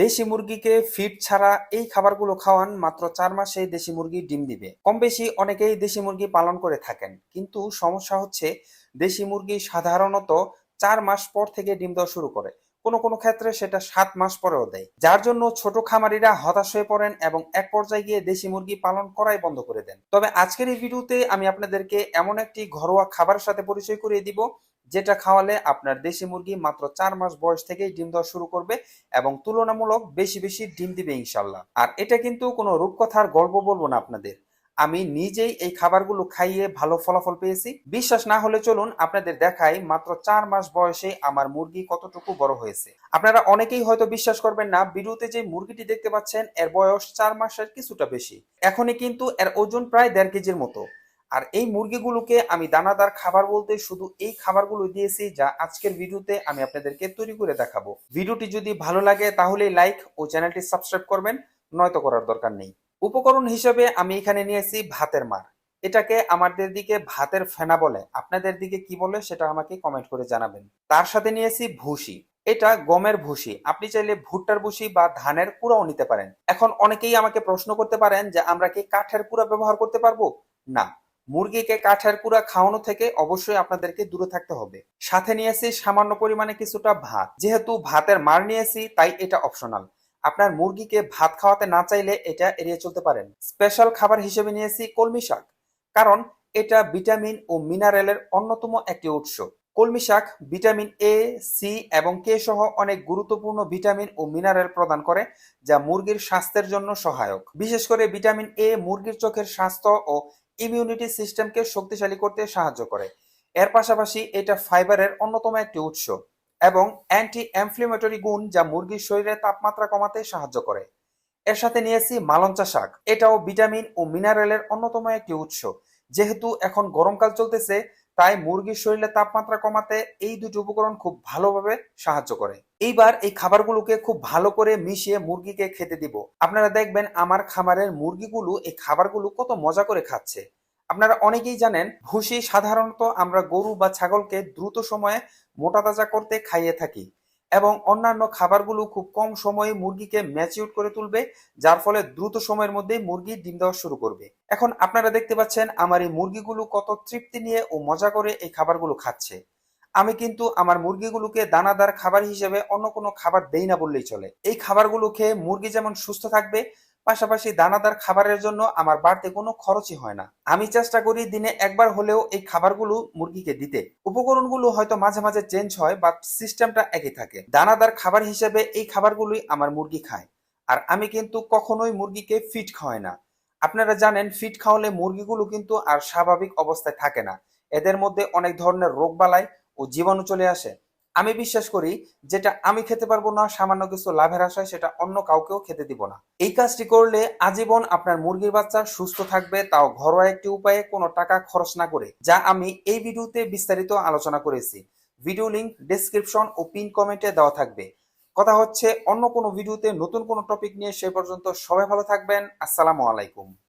দেশি মুরগিকে ফিড ছাড়া এই খাবারগুলো খাওয়ান মাত্র চার মাসে দেশি মুরগি ডিম দিবে। কম বেশি অনেকেই দেশি মুরগি পালন করে থাকেন, কিন্তু সমস্যা হচ্ছে দেশি মুরগি সাধারণত চার মাস পর থেকে ডিম দেওয়া শুরু করে। কোনো কোনো ক্ষেত্রে সেটা সাত মাস পরেও দেয়। যার জন্য ছোট খামারিরা হতাশ হয়ে পড়েন এবং এক পর্যায়ে গিয়ে দেশি মুরগি পালন করাই বন্ধ করে দেন। তবে আজকের এই ভিডিওতে আমি আপনাদেরকে এমন একটি ঘরোয়া খাবারের সাথে পরিচয় করিয়ে দিব যেটা খাওয়ালে আপনার দেশি মুরগি মাত্র চার মাস বয়স থেকেই ডিম দেওয়া শুরু করবে এবং তুলনামূলক বেশি বেশি ডিম দিবে ইনশাল্লাহ। আর এটা কিন্তু কোনো রূপকথার গল্প বলব না আপনাদের। আমি নিজেই এই খাবারগুলো খাইয়ে ভালো ফলাফল পেয়েছি। বিশ্বাস না হলে চলুন আপনাদের দেখাই মাত্র চার মাস বয়সে আমার মুরগি কতটুকু বড় হয়েছে। আপনারা অনেকেই হয়তো বিশ্বাস করবেন না ভিডিওতে যে মুরগিটি দেখতে পাচ্ছেন, এর বয়স চার মাসের কিছুটা বেশি। এখনই কিন্তু এর ওজন প্রায় দেড় কেজির মতো। আর এই মুরগিগুলোকে আমি দানাদার খাবার বলতে শুধু এই খাবারগুলো দিয়েছি যা আজকের ভিডিওতে আমি আপনাদেরকে তৈরি করে দেখাবো। ভিডিওটি যদি ভালো লাগে তাহলে লাইক ও চ্যানেলটি সাবস্ক্রাইব করবেন, নয়তো করার দরকার নেই। উপকরণ হিসেবে আমি এখানে নিয়েছি ভাতের মার। এটাকে আমাদের দিকে ভাতের ফেনা বলে। আপনাদের দিকে কি বলে সেটা আমাকে কমেন্ট করে জানাবেন। তার সাথে নিয়েছি ভুসি। এটা গমের ভুসি। আপনি চাইলে ভুট্টার ভুসি বা ধানের কুড়াও নিতে পারেন। এখন অনেকেই আমাকে প্রশ্ন করতে পারেন যে আমরা কি কাঠের কুড়া ব্যবহার করতে পারব? না। মুরগিকে কাঠের কুড়া খাওয়ানো থেকে অবশ্যই আপনাদেরকে দূরে থাকতে হবে। সাথে নিয়েছি সামান্য পরিমাণে কিছুটা ভাত। যেহেতু ভাতের মার নিয়েছি, তাই এটা অপশনাল আপনার মুরগিকে ভাত খাওয়াতে না চাইলে এটা এড়িয়ে চলতে পারেন। স্পেশাল খাবার হিসেবে নিয়েছি কলমি শাক। কারণ এটা ভিটামিন ও মিনারেলের অন্যতম একটি উৎস। কলমি শাক ভিটামিন এ সি এবং কে সহ অনেক গুরুত্বপূর্ণ ভিটামিন ও মিনারেল প্রদান করে, যা মুরগির স্বাস্থ্যের জন্য সহায়ক। বিশেষ করে ভিটামিন এ মুরগির চোখের স্বাস্থ্য ও ইমিউনিটি সিস্টেমকে শক্তিশালী করতে সাহায্য করে। এর পাশাপাশি এটা ফাইবারের অন্যতম একটি উৎস এবং অ্যান্টি ইনফ্লেমেটরি গুণ যা মুরগির শরীরে তাপমাত্রা কমাতে সাহায্য করে। এর সাথে নিয়েছি মালঞ্চা শাক। এটাও ভিটামিন ও মিনারেলের অন্যতম একটি উৎস। যেহেতু এখন গরমকাল চলতেছে, তাই মুরগির শরীরে তাপমাত্রা কমাতে এই দুটি উপকরণ খুব ভালোভাবে সাহায্য করে। এইবার এই খাবারগুলোকে খুব ভালো করে মিশিয়ে মুরগিকে খেতে দিব। আপনারা দেখবেন আমার খামারের মুরগিগুলো এই খাবারগুলো কত মজা করে খাচ্ছে। আপনারা অনেকেই জানেন, ভুসি সাধারণত আমরা গরু বা ছাগলকে দ্রুত সময়ে মোটা তাজা করতে খাইয়ে থাকি এবং অন্যান্য খাবারগুলো খুব কম সময়ে মুরগিকে ম্যাচিউর করে তুলবে, যার ফলে দ্রুত সময়ের মধ্যেই মুরগি ডিম দেওয়া শুরু করবে। এখন আপনারা দেখতে পাচ্ছেন আমার এই মুরগিগুলো কত তৃপ্তি নিয়ে ও মজা করে এই খাবারগুলো খাচ্ছে। আমি কিন্তু আমার মুরগিগুলোকে দানাদার খাবার হিসেবে অন্য কোনো খাবার দেই না বললেই চলে। এই খাবারগুলো খেয়ে মুরগি যেমন সুস্থ থাকবে পাশাপাশি দানাদার খাবারের জন্য আমার বাড়তে কোনো খরচই হয় না। আমি চেষ্টা করি দিনে একবার হলেও এই খাবারগুলো মুরগিকে দিতে। উপকরণগুলো হয়তো মাঝে মাঝে চেঞ্জ হয় বা সিস্টেমটা একই থাকে। দানাদার খাবার হিসেবে এই খাবারগুলোই আমার মুরগি খায়। আর আমি কিন্তু কখনোই মুরগিকে ফিট খাওয়াই না। আপনারা জানেন ফিট খাওয়ালে মুরগিগুলো কিন্তু আর স্বাভাবিক অবস্থায় থাকে না। এদের মধ্যে অনেক ধরনের রোগবালাই ও জীবাণু চলে আসে। আমি বিশ্বাস করি যেটা আমি খেতে পারব না, সামান্য কিছু লাভের আশায় সেটা অন্য কাউকেও খেতে দিব না। এই কাজটি করলে আজীবন আপনার মুরগির বাচ্চা সুস্থ থাকবে, তাও ঘরোয়া একটি উপায়ে কোনো টাকা খরচ না করে, যা আমি এই ভিডিওতে বিস্তারিত আলোচনা করেছি। ভিডিও লিংক ডেসক্রিপশন ও পিন কমেন্টে দেওয়া থাকবে। কথা হচ্ছে, অন্য কোনো ভিডিওতে নতুন কোনো টপিক নিয়ে সে পর্যন্ত সবাই ভালো থাকবেন। আসসালামু আলাইকুম।